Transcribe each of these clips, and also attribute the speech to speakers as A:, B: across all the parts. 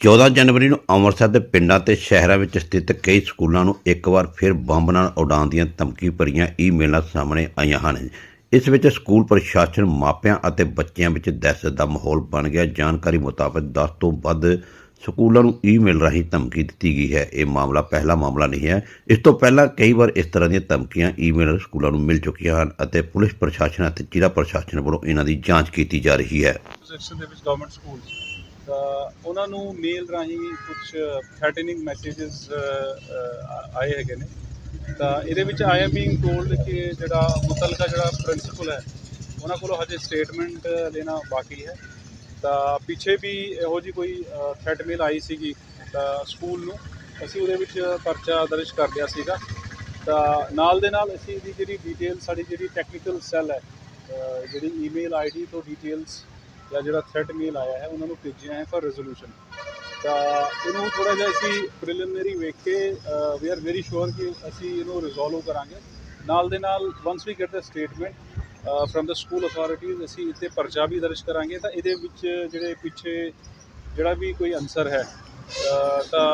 A: 14 ਜਨਵਰੀ ਨੂੰ ਅੰਮ੍ਰਿਤਸਰ ਦੇ ਪਿੰਡਾਂ ਤੇ ਸ਼ਹਿਰਾਂ ਵਿੱਚ ਸਥਿਤ ਕਈ ਸਕੂਲਾਂ ਨੂੰ ਇੱਕ ਵਾਰ ਫਿਰ ਬੰਬ ਨਾਲ ਉਡਾਉਣ ਦੀਆਂ ਧਮਕੀ ਭਰੀਆਂ ਈਮੇਲਾਂ ਸਾਹਮਣੇ ਆਈਆਂ ਹਨ। ਇਸ ਵਿੱਚ ਸਕੂਲ ਪ੍ਰਸ਼ਾਸਨ, ਮਾਪਿਆਂ ਅਤੇ ਬੱਚਿਆਂ ਵਿੱਚ ਦਹਿਸ਼ਤ ਦਾ ਮਾਹੌਲ ਬਣ ਗਿਆ। ਜਾਣਕਾਰੀ ਮੁਤਾਬਕ 10 ਤੋਂ ਵੱਧ ਸਕੂਲਾਂ ਨੂੰ ਈਮੇਲ ਰਾਹੀਂ ਧਮਕੀ ਦਿੱਤੀ ਗਈ ਹੈ। ਇਹ ਮਾਮਲਾ ਪਹਿਲਾ ਮਾਮਲਾ ਨਹੀਂ ਹੈ। ਇਸ ਤੋਂ ਪਹਿਲਾਂ ਕਈ ਵਾਰ ਇਸ ਤਰ੍ਹਾਂ ਦੀਆਂ ਧਮਕੀਆਂ ਈਮੇਲ ਸਕੂਲਾਂ ਨੂੰ ਮਿਲ ਚੁੱਕੀਆਂ ਹਨ ਅਤੇ ਪੁਲਿਸ ਪ੍ਰਸ਼ਾਸਨ ਅਤੇ ਜ਼ਿਲ੍ਹਾ ਪ੍ਰਸ਼ਾਸਨ ਵੱਲੋਂ ਇਹਨਾਂ ਦੀ ਜਾਂਚ ਕੀਤੀ ਜਾ ਰਹੀ ਹੈ।
B: ਸੈਕਸ਼ਨ ਦੇ ਵਿੱਚ ਗਵਰਨਮੈਂਟ ਸਕੂਲ ਤਾਂ ਉਹਨਾਂ ਨੂੰ ਮੇਲ ਰਾਹੀਂ ਕੁਝ ਥ੍ਰੈਟਨਿੰਗ ਮੈਸੇजेस ਆਏ ਹੈਗੇ ਨੇ। ਤਾਂ ਇਹਦੇ ਵਿੱਚ ਆਈ ਐਮ ਬੀਇੰਗ ਟੋਲਡ ਕਿ ਜਿਹੜਾ ਮੁਤਲਕਾ ਜਿਹੜਾ ਪ੍ਰਿੰਸੀਪਲ ਹੈ, ਉਹਨਾਂ ਕੋਲੋਂ ਹਜੇ ਸਟੇਟਮੈਂਟ ਲੈਣਾ ਬਾਕੀ ਹੈ। ਤਾਂ ਪਿੱਛੇ ਵੀ ਇਹੋ ਜੀ ਕੋਈ ਥ੍ਰੈਟ ਮੇਲ ਆਈ ਸੀਗੀ ਤਾਂ ਸਕੂਲ ਨੂੰ। ਅਸੀਂ ਉਹਦੇ ਵਿੱਚ ਪਰਚਾ ਦਰਜ ਕਰ ਲਿਆ ਸੀਗਾ। ਤਾਂ ਨਾਲ ਦੇ ਨਾਲ ਅਸੀਂ ਇਹਦੀ ਜਿਹੜੀ ਡਿਟੇਲ ਸਾਡੀ ਜਿਹੜੀ ਟੈਕਨੀਕਲ ਸੈੱਲ ਹੈ ਜਿਹੜੀ ਈਮੇਲ ਆਈਡੀ ਤੋਂ ਡਿਟੇਲਸ ਜਾਂ ਜਿਹੜਾ ਥ੍ਰੈਟ ਮੇਲ ਆਇਆ ਹੈ, ਉਹਨਾਂ ਨੂੰ ਭੇਜਿਆ ਹੈ ਫॉर ਰੈਜ਼ੋਲੂਸ਼ਨ ਤਾਂ ਇਹਨੂੰ ਥੋੜਾ ਜਿਹਾ ਅਸੀਂ ਪ੍ਰੀਲਿਮਿਨਰੀ ਵੇਖ ਕੇ ਵੀ ਆਰ ਵੈਰੀ ਸ਼ੋਰ ਕਿ ਅਸੀਂ ਇਹਨੂੰ ਰਿਜ਼ੋਲਵ ਕਰਾਂਗੇ। ਨਾਲ ਦੇ ਨਾਲ once we get the statement firm ਦਾ ਸਕੂਲ ਅਥਾਰਟੀਜ਼ ਅਸੀਂ ਇੱਥੇ ਪਰਚਾ ਵੀ ਦਰਜ ਕਰਾਂਗੇ। ਤਾਂ ਇਹਦੇ ਵਿੱਚ ਜਿਹੜੇ ਪਿੱਛੇ ਜਿਹੜਾ ਵੀ ਕੋਈ ਅਨਸਰ ਹੈ ਤਾਂ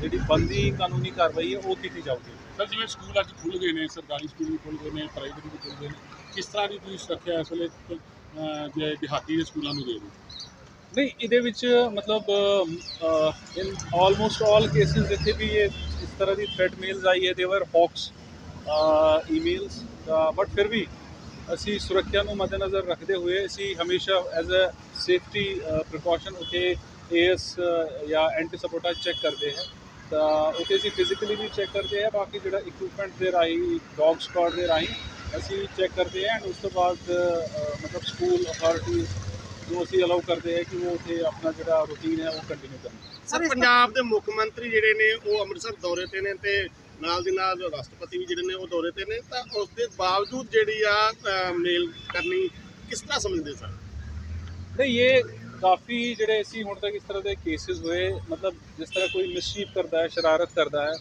B: ਜਿਹੜੀ ਬੰਦੀ ਕਾਨੂੰਨੀ ਕਾਰਵਾਈ ਹੈ, ਉਹ ਕੀਤੀ ਜਾਊਗੀ।
C: ਸਰ ਜਿਵੇਂ ਸਕੂਲ ਅੱਜ ਖੁੱਲ ਗਏ ਨੇ, ਸਰਕਾਰੀ ਸਕੂਲ ਵੀ ਖੁੱਲ ਗਏ ਨੇ ਪ੍ਰਾਈਵੇਟ ਵੀ ਖੁੱਲ ਗਏ ਨੇ, ਕਿਸ ਤਰ੍ਹਾਂ ਦੀ ਤੁਸੀਂ ਸੁਰੱਖਿਆ ਇਸ ਵੇਲੇ ਜੇ ਦਿਹਾਤੀ ਦੇ ਸਕੂਲਾਂ ਨੂੰ ਦੇ ਦਿਓ
B: ਨਹੀਂ, ਇਹਦੇ ਵਿੱਚ, ਮਤਲਬ ਇਨ ਆਲਮੋਸਟ ਆਲ ਕੇਸਿਸ ਜਿੱਥੇ ਵੀ ਇਹ ਇਸ ਤਰ੍ਹਾਂ ਦੀ ਥ੍ਰੈਟ ਮੇਲਸ ਆਈ ਹੈ ਦੇਵਰ ਹੌਕਸ ਈਮੇਲਸ ਬਟ ਫਿਰ ਵੀ ਅਸੀਂ ਸੁਰੱਖਿਆ ਨੂੰ ਮੱਦੇਨਜ਼ਰ ਰੱਖਦੇ ਹੋਏ ਅਸੀਂ ਹਮੇਸ਼ਾ ਐਜ਼ ਅ ਸੇਫਟੀ ਪ੍ਰੀਕਾਸ਼ਨ ਉੱਥੇ ਏਐਸ ਜਾਂ ਐਂਟੀ ਸਪੋਰਟਾ ਚੈੱਕ ਕਰਦੇ ਹੈ। ਤਾਂ ਉੱਥੇ ਅਸੀਂ ਫਿਜ਼ੀਕਲੀ ਵੀ ਚੈੱਕ ਕਰਦੇ ਹਾਂ, ਬਾਕੀ ਜਿਹੜਾ ਇਕਵਿਪਮੈਂਟ ਦੇ ਰਾਹੀਂ ਡੌਗ ਸਕਾਡ ਦੇ ਰਾਹੀਂ ਅਸੀਂ ਚੈੱਕ ਕਰਦੇ ਹਾਂ ਐਂਡ ਉਸ ਤੋਂ ਬਾਅਦ ਮਤਲਬ ਸਕੂਲ ਅਥਾਰਟੀਜ਼ ਨੂੰ ਅਸੀਂ ਅਲਾਉ ਕਰਦੇ ਹਾਂ ਕਿ ਉਹ ਉੱਥੇ ਆਪਣਾ ਜਿਹੜਾ ਰੂਟੀਨ ਹੈ ਉਹ ਕੰਟੀਨਿਊ ਕਰਨ।
D: ਸਰ ਪੰਜਾਬ ਦੇ ਮੁੱਖ ਮੰਤਰੀ ਜਿਹੜੇ ਨੇ ਉਹ ਅੰਮ੍ਰਿਤਸਰ ਦੌਰੇ ਤੇ ਨੇ ਤੇ ਨਾਲ ਦੀ ਨਾਲ ਰਾਸ਼ਟਰਪਤੀ ਵੀ ਜਿਹੜੇ ਨੇ ਉਹ ਦੌਰੇ ਤੇ ਨੇ। ਤਾਂ ਉਸ ਦੇ ਬਾਵਜੂਦ ਜਿਹੜੀ ਆ ਮੇਲ ਕਰਨੀ ਕਿਸ ਤਰ੍ਹਾਂ ਸਮਝਦੇ ਸਰ?
B: ਨਹੀਂ ਇਹ ਕਾਫੀ ਜਿਹੜੇ ਅਸੀਂ ਹੁਣ ਤੱਕ ਇਸ ਤਰ੍ਹਾਂ ਦੇ ਕੇਸਿਸ ਹੋਏ ਮਤਲਬ ਜਿਸ ਤਰ੍ਹਾਂ ਕੋਈ ਮਿਸਚੀਫ ਕਰਦਾ ਹੈ ਸ਼ਰਾਰਤ ਕਰਦਾ ਹੈ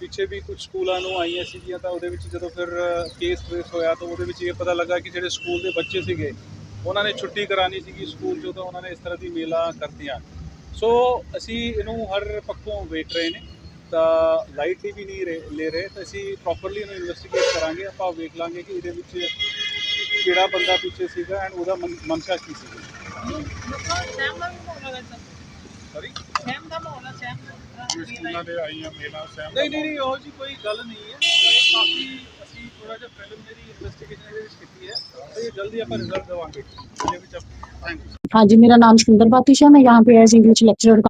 B: ਪਿੱਛੇ ਵੀ ਕੁਝ ਸਕੂਲਾਂ ਨੂੰ ਆਈਆਂ ਸੀਗੀਆਂ ਤਾਂ ਉਹਦੇ ਵਿੱਚ ਜਦੋਂ ਫਿਰ ਕੇਸ ਟ੍ਰੇਸ ਹੋਇਆ ਤਾਂ ਉਹਦੇ ਵਿੱਚ ਇਹ ਪਤਾ ਲੱਗਾ ਕਿ ਜਿਹੜੇ ਸਕੂਲ ਦੇ ਬੱਚੇ ਸੀਗੇ, ਉਹਨਾਂ ਨੇ ਛੁੱਟੀ ਕਰਾਣੀ ਸੀਗੀ ਸਕੂਲ ਚੋਂ ਤਾਂ ਉਹਨਾਂ ਨੇ ਇਸ ਤਰ੍ਹਾਂ ਦੀ ਮੇਲਾ ਕਰਤੀਆਂ। ਸੋ ਅਸੀਂ ਇਹਨੂੰ ਹਰ ਪੱਖੋਂ ਵੇਖ ਰਹੇ ਨੇ, ਤਾਂ ਲਾਈਟਲੀ ਵੀ ਨਹੀਂ ਰਹੇ- ਲੈ ਰਹੇ, ਤਾਂ ਅਸੀਂ ਪ੍ਰੋਪਰਲੀ ਇਹਨੂੰ ਇਨਵੈਸਟੀਗੇਟ ਕਰਾਂਗੇ, ਆਪਾਂ ਵੇਖ ਲਾਂਗੇ ਕਿ ਇਹਦੇ ਵਿੱਚ ਕਿਹੜਾ ਬੰਦਾ ਪਿੱਛੇ ਸੀਗਾ ਐਂਡ ਉਹਦਾ ਮਨ- ਮਨਸ਼ਾ ਕੀ ਸੀਗੀ।
E: ਸਰ
B: ਸੌਰੀ
E: ਸਹਿਮ ਦਾ ਮਾਹੌਲ ਹੈ ਸਹਿਮ ਦਾ
C: ਸਕੂਲਾਂ ਦੇ ਆਈਆਂ ਮੇਲਾਂ ਸਹਿਮ
B: ਨਹੀਂ ਨਹੀਂ ਨਹੀਂ ਉਹ ਜੀ ਕੋਈ ਗੱਲ ਨਹੀਂ ਹੈ ਇਹ ਕਾਫੀ ਅਸੀਂ ਥੋੜਾ ਜਿਹਾ ਪ੍ਰੀਲਿਮਿਨਰੀ ਇਨਵੈਸਟੀਗੇਸ਼ਨ ਇਹਦੇ ਵਿੱਚ ਕੀਤੀ ਹੈ ਤੇ ਇਹ ਜਲਦੀ ਆਪਾਂ ਰਿਜ਼ਲਟ ਦੇਵਾਂਗੇ ਇਹਦੇ ਵਿੱਚ ਥੈਂਕ ਯੂ
F: हाँ जी मेरा नाम सुंदर बातिश है मैं यहाँ पे एज इंग्लिश लेक्चरर